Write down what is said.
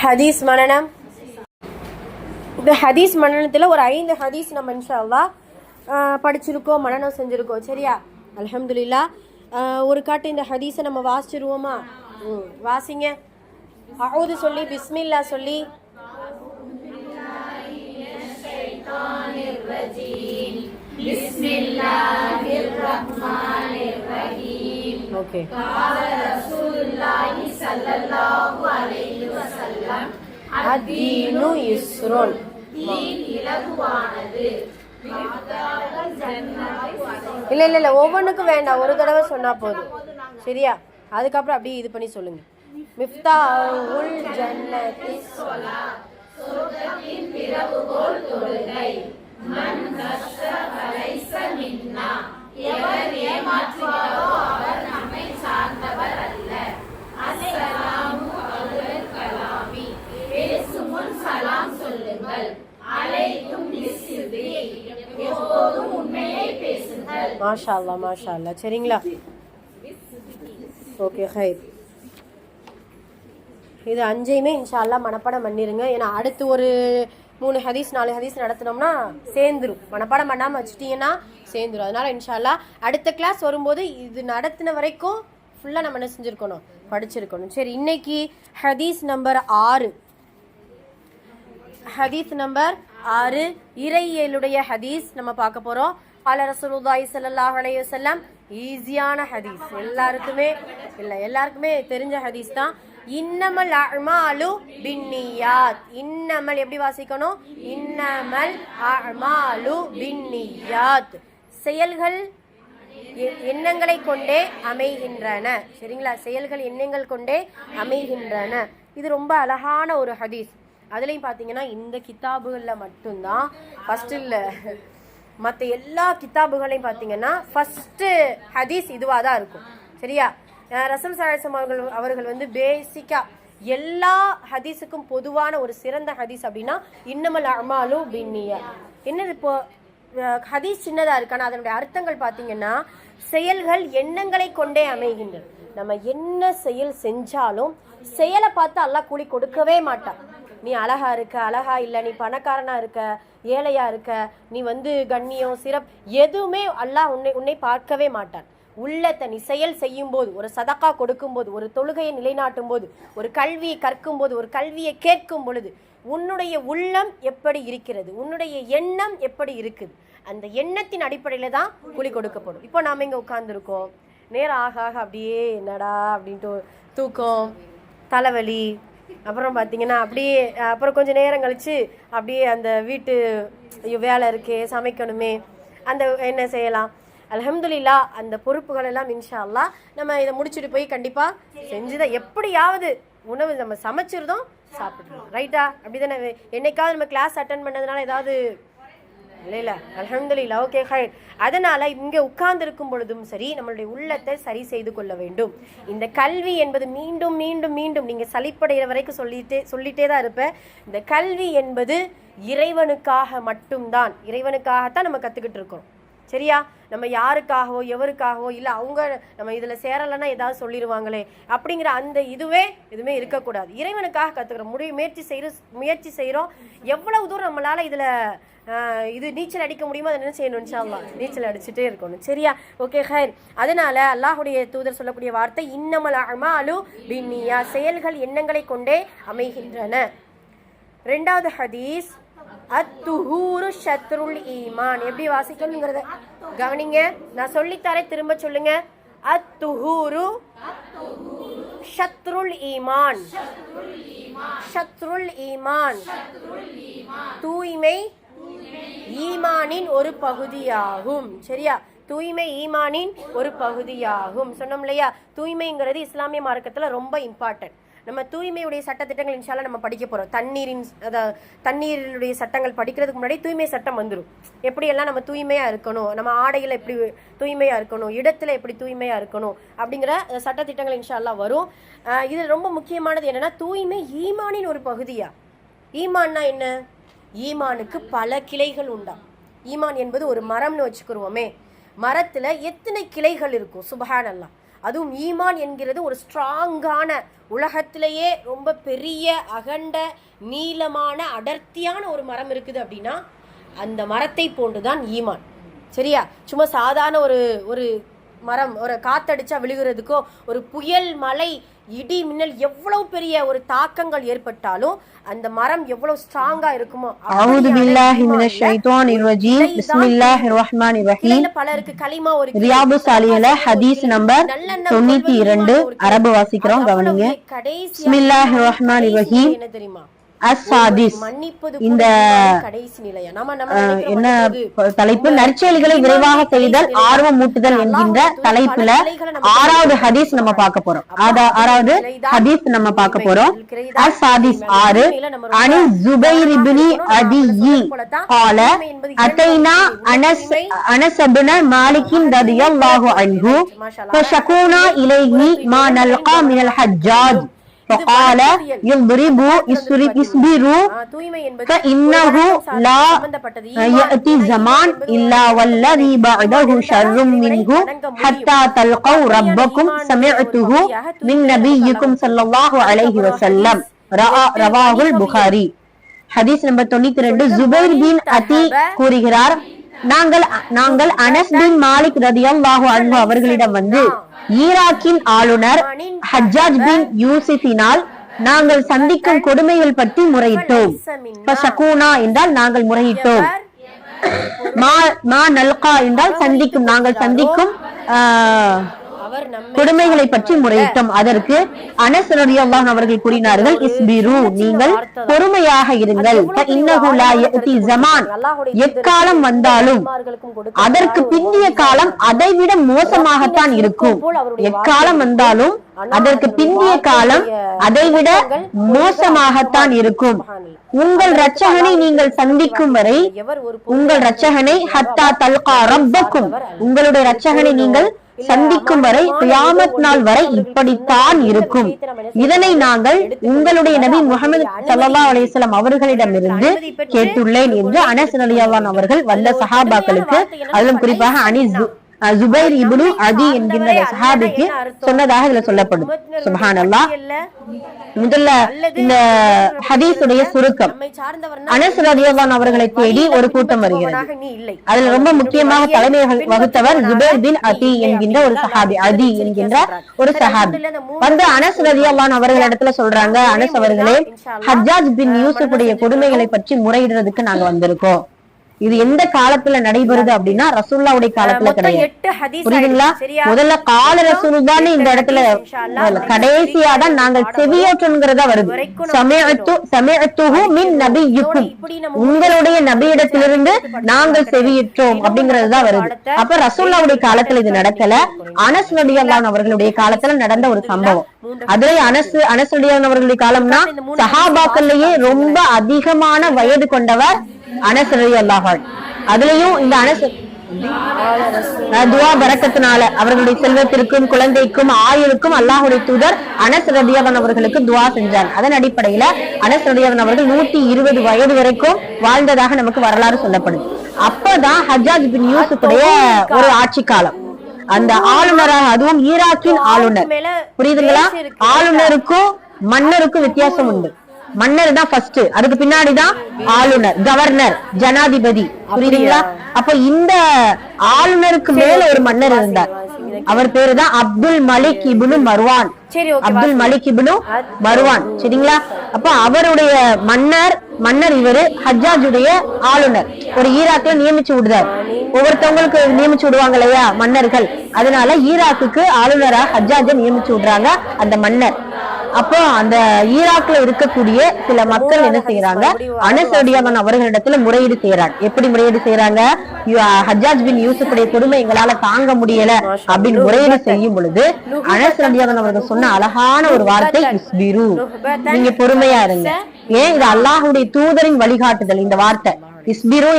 ஹதீஸ் மனனம் இந்த ஹதீஸ் மனனத்தில் ஒரு ஐந்து ஹதீஸ் நம்ம இன்ஷா அல்லாஹ் ஆஹ், படிச்சிருக்கோம் மனனம் செஞ்சுருக்கோம். சரியா? அல்ஹம்துலில்லா ஆஹ், ஒரு காட்டு இந்த ஹதீஸை நம்ம வாசிச்சிருவோமா? வாசிங்க. அவுது சொல்லி பிஸ்மில்லா சொல்லி. ஓகே. அத்தீனு யுஸ்ருன் இல்ல இல்ல இல்ல ஒவ்வொன்றுக்கும் வேண்டாம். ஒரு தடவை சொன்னா போதும். சரியா? அதுக்கப்புறம் அப்படியே இது பண்ணி சொல்லுங்க. மிஃப்தா உல் ஜன்னதி மாஷா அல்லா மாஷா அல்லா சரிங்களா ஓகே ஹைர் இது அஞ்சையுமே இன்ஷால்லா அல்லாஹ் மனப்பாடம் பண்ணிருங்க. ஏன்னா அடுத்து ஒரு மூணு ஹதீஸ் நாலு ஹதீஸ் நடத்தினோம்னா சேர்ந்துரும். மனப்பாடம் பண்ணாமல் வச்சுட்டீங்கன்னா சேர்ந்துரும். அதனால இன்ஷால்லா அடுத்த கிளாஸ் வரும்போது இது நடத்தின வரைக்கும் ஃபுல்லாக நம்ம என்ன செஞ்சுருக்கணும்? படிச்சிருக்கணும். சரி இன்னைக்கு ஹதீஸ் நம்பர் ஆறு. ஹதீஸ் நம்பர் ஆறு. இறையலுடைய ஹதீஸ் நம்ம பார்க்க போகிறோம் அல ரசூலுல்லாஹி சல்லாஹ் அலையுசல்லாம் ஈஸியான ஹதீஸ் எல்லாருக்குமே இல்லை எல்லாருக்குமே தெரிஞ்ச ஹதீஸ் தான். இன்னமல் அமாலு பின்னியாத். இன்னமல் எப்படி வாசிக்கணும்? இன்னமல் அமாலு பின்னியாத். செயல்கள் எ- எண்ணங்களை கொண்டே அமைகின்றன. சரிங்களா? செயல்கள் எண்ணங்கள் கொண்டே அமைகின்றன. இது ரொம்ப அழகான ஒரு ஹதீஸ் அதுலேயும் பார்த்தீங்கன்னா இந்த கித்தாபுகளில் மட்டும்தான் ஃபஸ்ட்டு இல்லை மற்ற எல்லா கித்தாபுகளையும் பார்த்தீங்கன்னா ஃபஸ்ட்டு ஹதீஸ் இதுவாக தான் இருக்கும். சரியா? ரசம் சாயசம் அவர்கள் அவர்கள் வந்து பேசிக்காக எல்லா ஹதீஸுக்கும் பொதுவான ஒரு சிறந்த ஹதீஸ் அப்படின்னா இன்னமல் அமாலு பின்னிய. என்னது இப்போ ஹதீஸ் சின்னதாக இருக்கு. அதனுடைய அர்த்தங்கள் பார்த்தீங்கன்னா செயல்கள் எண்ணங்களை கொண்டே அமைகின்றன. நம்ம என்ன செயல் செஞ்சாலும் செயலை பார்த்து அல்லாஹ் கூலி கொடுக்கவே மாட்டான். நீ அழகா இருக்க அழகா இல்லை நீ பணக்காரனா இருக்க ஏழையா இருக்க நீ வந்து கண்ணியம் சிறப் எதுவுமே அல்லாஹ் உன்னை உன்னை பார்க்கவே மாட்டான். உள்ளத்தை நீ செயல் செய்யும் போது ஒரு சதக்கா கொடுக்கும் போது ஒரு தொழுகையை நிலைநாட்டும் போது ஒரு கல்வியை கற்கும் போது ஒரு கல்வியை கேட்கும் பொழுது உன்னுடைய உள்ளம் எப்படி இருக்கிறது? உன்னுடைய எண்ணம் எப்படி இருக்குது? அந்த எண்ணத்தின் அடிப்படையில் தான் குழி கொடுக்கப்படும். இப்போ நாம இங்கே உட்காந்துருக்கோம் நேரம் ஆக ஆக அப்படியே என்னடா அப்படின்ட்டு தூக்கம் தலைவலி அப்புறம் பார்த்தீங்கன்னா அப்படியே அப்புறம் கொஞ்சம் நேரம் கழித்து அப்படியே அந்த வீட்டு ஐயோ வேலை இருக்கே சமைக்கணுமே அந்த என்ன செய்யலாம். அல்ஹம்துலில்லா அந்த பொறுப்புகள் எல்லாம் இன்ஷா அல்லா நம்ம இதை முடிச்சுட்டு போய் கண்டிப்பாக செஞ்சுதான் எப்படியாவது உணவு நம்ம சமைச்சிருந்தோம் சாப்பிட்றோம் ரைட்டா அப்படிதானே? என்னைக்காவது நம்ம கிளாஸ் அட்டன் பண்ணதுனால ஏதாவது இல்லை இல்லை அல்ஹம்துலில்லா ஓகே ஹை அதனால் இங்கே உட்கார்ந்திருக்கும் பொழுதும் சரி நம்மளுடைய உள்ளத்தை சரி செய்து கொள்ள வேண்டும். இந்த கல்வி என்பது மீண்டும் மீண்டும் மீண்டும் நீங்கள் சலிப்படைகிற வரைக்கும் சொல்லிட்டே சொல்லிட்டே தான் இருப்பேன் இந்த கல்வி என்பது இறைவனுக்காக மட்டும்தான். இறைவனுக்காகத்தான் நம்ம கற்றுக்கிட்டு இருக்கோம். சரியா? நம்ம யாருக்காகவோ எவருக்காகவோ இல்லை அவங்க நம்ம இதில் சேரலைன்னா ஏதாவது சொல்லிடுவாங்களே. அப்படிங்கிற அந்த இதுவே எதுவுமே இருக்கக்கூடாது. இறைவனுக்காக கற்றுக்கிறோம் முடிவு முயற்சி செய்கிற முயற்சி செய்கிறோம் எவ்வளவு தூரம் நம்மளால் இதில் இது நீச்சல் அடிக்க முடியுமோ? அதை என்ன செய்யணும் இன்ஷா அல்லாஹ் நீச்சல் அடிச்சுட்டே இருக்கணும். சரியா? ஓகே ஹைர். அதனால அல்லாஹுடைய தூதர் சொல்லக்கூடிய வார்த்தை இன்னமல் அமாலு பின்னியா. செயல்கள் எண்ணங்களை கொண்டே அமைகின்றன. ரெண்டாவது ஹதீஸ் அத்துஹூரு ஷத்ருல் ஈமான். எப்படி வாசிக்கணுங்கிறத கவனிங்க. நான் சொல்லித்தரேன் திரும்ப சொல்லுங்க. அத்துஹூரு ஷத்ருல் ஈமான். ஷத்ருல் ஈமான். தூய்மை ஈமானின் ஒரு பகுதியாகும். சரியா? தூய்மை ஈமானின் ஒரு பகுதியாகும். சொன்னோம் இல்லையா? தூய்மைங்கிறது இஸ்லாமிய மார்க்கத்தில் ரொம்ப இம்பார்ட்டன்ட் நம்ம தூய்மையுடைய சட்டத்திட்டங்கள் இன்ஷால்லா நம்ம படிக்க போறோம். தண்ணீரின் அதாவது தண்ணீருடைய சட்டங்கள் படிக்கிறதுக்கு முன்னாடி தூய்மை சட்டம் வந்துடும் எப்படியெல்லாம் நம்ம தூய்மையா இருக்கணும்? நம்ம ஆடையில எப்படி தூய்மையா இருக்கணும்? இடத்துல எப்படி தூய்மையா இருக்கணும்? அப்படிங்கிற சட்டத்திட்டங்கள் இன்ஷால்லாம் வரும். இது ரொம்ப முக்கியமானது என்னன்னா தூய்மை ஈமானின் ஒரு பகுதியா? ஈமான்னா என்ன? ஈமானுக்கு பல கிளைகள் உண்டாம் ஈமான் என்பது ஒரு மரம்னு வச்சுக்கிருவோமே. மரத்தில் எத்தனை கிளைகள் இருக்கும்? சுபஹானல்லாம் அதுவும் ஈமான் என்கிறது ஒரு ஸ்ட்ராங்கான உலகத்திலேயே ரொம்ப பெரிய அகண்ட நீளமான அடர்த்தியான ஒரு மரம் இருக்குது அப்படின்னா அந்த மரத்தை போன்றுதான் ஈமான். சரியா? சும்மா சாதாரண ஒரு ஒரு மரம் ஒரு காத்தடிச்சா விழுகிறதுக்கோ ஒரு புயல் மலை இடி மின்னல் எவ்வளவு பெரிய ஒரு தாக்கங்கள் ஏற்பட்டாலும் அந்த மரம் எவ்வளவு ஸ்ட்ராங்கா இருக்குமோ பலருக்கு கலிமா ஒரு ரியாபு சாலியில ஹதீஸ் நம்பர் தொண்ணூத்தி இரண்டு அரபு வாசிக்கிறோம் கவனிங்க. கடைசி என்ன தெரியுமா? இந்த கூட கடைசி நிலையா நம்ம நம்ம அஹ், நினைக்கிறோம் என்ன மன்னிப்பது. தலைப்பு இந்த நற்செயல்களை ஈமான் விரைவாக கடைசி செய்தல் நிலை. ஆர்வம் மூட்டுதல் அல்லாஹ் என்கின்ற வந்து பல தலைப்புல நிலைகளை நமக்கு ஆறாவது சொல்லித் ஹதீஸ் நம்ம தருவார். பார்க்க போறோம் அப்ப ஆதா- ஆறாவது இலைதான் ஹதீஸ் நம்ம பார்க்க போறோம் இலைதான் அஸ்ஸாதிஸ் உண்மை. ஆறு உண்மையில நம்ம ரொம்ப அனி ஜுபைர் இப்னி கவனமாக அதியி இருக்கணும். போலத்தான் قال உண்மை என்பது இரண்டு أتينا உண்மை. أنس உண்மை. أنس بن مالك رضي الله عنه فشكونا إليه ما نلقى من الحجاج فقال يضرب يسرب يصبروا ஆ, தூய்மை என்பது فإنه ஒரு வணக்கம் சார்ந்து لا சம்பந்தப்பட்டது. ஈமான் يأتي ஈமான் زمان என்பது إلا والذي بعده شر منه حتى تلقوا ربكم سمعته من نبيكم صلى الله عليه وسلم رأى رواه البخاري ஹதீஸ் நம்பர் தொண்ணூத்தி ரெண்டு ஜுபைர் பின் அதி கூறுகிறார் நாங்கள் நாங்கள் அனஸ் பின் மாலிக் ரதியல்லாஹு அன்பு அவர்களிடம் வந்து ஈராக்கின் ஆளுநர் ஹஜ்ஜாஜ் பின் யூசிஃபினால் நாங்கள் சந்திக்கும் கொடுமைகள் பற்றி முறையிட்டோம். சகூனா என்றால் நாங்கள் முறையிட்டோம். மா மா நல்கா என்றால் சந்திக்கும் நாங்கள் சந்திக்கும் ஆஹ், கொடுமைகளை பற்றி முறையிட்டோம். அதற்கு அனஸ் ரலியல்லாஹு அவர்கள் கூறினார்கள் இஸ்பிரு நீங்கள் பொறுமையாக இருங்கள். இன்னஹு லா யஅதி ஜமான். எக்காலம் வந்தாலும் அதற்கு பிந்திய காலம் அதைவிட மோசமாகத்தான் இருக்கும். எக்காலம் வந்தாலும் அதற்கு பிந்திய காலம் அதைவிட மோசமாகத்தான் இருக்கும். உங்கள் இரட்சகனை நீங்கள் சந்திக்கும் வரை உங்கள் இரட்சகனை ஹத்தா தல்கா ரப்பக்கும். உங்களுடைய இரட்சகனை நீங்கள் சந்திக்கும் வரை கியாமத் நாள் வரை இப்படித்தான் இருக்கும். இதனை நாங்கள் உங்களுடைய நபி முகமது ஸல்லல்லாஹு அலைஹி வஸல்லம் அவர்களிடமிருந்து கேட்டுள்ளேன் என்று அனஸ் ரலியல்லாஹு அவர்கள் வந்த சஹாபாக்களுக்கு அதிலும் குறிப்பாக அனி ஜு- அஹ் ஜுபைர் இப்னு அதி என்கின்ற சஹாபிக்கு சொன்னதாக இதுல சொல்லப்படுது சுப்ஹானல்லாஹ். முதல்ல இந்த ஹதீஸுடைய சுருக்கம். அனஸ் ரலியல்லாஹு அவர்களை தேடி ஒரு கூட்டம் வருகிறது. அதுல ரொம்ப முக்கியமாக தலைமை வகுத்தவர் ஜுபேர் பின் அதி என்கின்ற ஒரு சஹாபி அதி என்கின்ற ஒரு சஹாபி. வந்து அனஸ் ரலியல்லான் அவர்களிடத்துல சொல்றாங்க. அனஸ் அவர்களே ஹஜ்ஜாஜ் பின் யூசுஃபுடைய கொடுமைகளை பற்றி முறையிடுறதுக்கு நாங்க வந்திருக்கோம். இது எந்த காலத்துல நடைபெறுது அப்படின்னா ரசூல்லாவுடைய காலத்துல கிடையாது. புரியுதுங்களா? முதல்ல கால ரசூலுதான்னு இந்த இடத்துல கடைசியா தான் நாங்கள் செவியோற்றுங்கிறதா வருது. சமயத்து சமயத்துஹு மின் இப்படி நம்ம உங்களுடைய நபியிடத்திலிருந்து நாங்கள் செவியிற்றோம் அப்படிங்கறதுதான் வருது. அப்ப ரசூல்லாவுடைய காலத்துல இது நடக்கல. அனஸ் நடிகர்லான் அவர்களுடைய காலத்துல நடந்த ஒரு சம்பவம். அதுல அனஸ் அனஸ் நடிகர்லான் அவர்களுடைய காலம்னா சஹாபாக்கள்லயே ரொம்ப அதிகமான வயது கொண்டவர் அனஸ் ரலியல்லாஹு அதுலயும் இந்த அனஸ் அஹ் துவா பரக்கத்தினால அவர்களுடைய செல்வத்திற்கும் குழந்தைக்கும் ஆயுளுக்கும் அல்லாஹுடைய தூதர் அனஸ் ரதியவன் அவர்களுக்கு துவா செஞ்சார். அதன் அடிப்படையில அனஸ் ரதியவன் அவர்கள் நூத்தி இருபது வயது வரைக்கும் வாழ்ந்ததாக நமக்கு வரலாறு சொல்லப்படுது. அப்பதான் ஹஜ்ஜாஜ் பின் யூசுஃபுடைய ஒரு ஆட்சி காலம். அந்த ஆளுநராக அதுவும் ஈராக்கின் ஆளுநர். புரியுதுங்களா. ஆளுநருக்கும் மன்னருக்கும் வித்தியாசம் உண்டு. மன்னர் தான் ஃபர்ஸ்ட் அதுக்கு பின்னாடிதான் ஆளுநர் கவர்னர் ஜனாதிபதி. புரியுதுங்களா? அப்ப இந்த ஆளுநருக்கு மேல ஒரு மன்னர் இருந்தார். அவர் பேரு தான் அப்துல் மலிக் இப்னு மர்வான். அப்துல் மலிக் இப்னு மர்வான். சரிங்களா? அப்ப அவருடைய மன்னர் மன்னர் இவரு ஹஜ்ஜாஜுடைய ஆளுநர். ஒரு ஈராக்ல நியமிச்சு விடுறார். ஒவ்வொருத்தவங்களுக்கு நியமிச்சு விடுவாங்க இல்லையா மன்னர்கள்? அதனால ஈராக்குக்கு ஆளுநரா ஹஜ்ஜாஜ நியமிச்சு விடுறாங்க அந்த மன்னர். அப்போ அந்த ஈராக்ல இருக்கக்கூடிய சில மக்கள் என்ன செய்யறாங்க அனசடியாமன் அவர்களிடத்துல முறையீடு செய்யறாங்க எப்படி முறையீடு செய்யறாங்க ஹஜ்ஜாஜ் பின் யூசுஃபுடைய கொடுமை எங்களால தாங்க முடியல அப்படின்னு முறையீடு செய்யும் பொழுது அனசடியாமன் அவர்கள் சொன்ன அழகான ஒரு வார்த்தை இஸ்பிரு. நீங்க பொறுமையா இருங்க. ஏன் இது அல்லாஹ்வுடைய தூதரின் வழிகாட்டுதல் இந்த வார்த்தை? இஸ்பிரு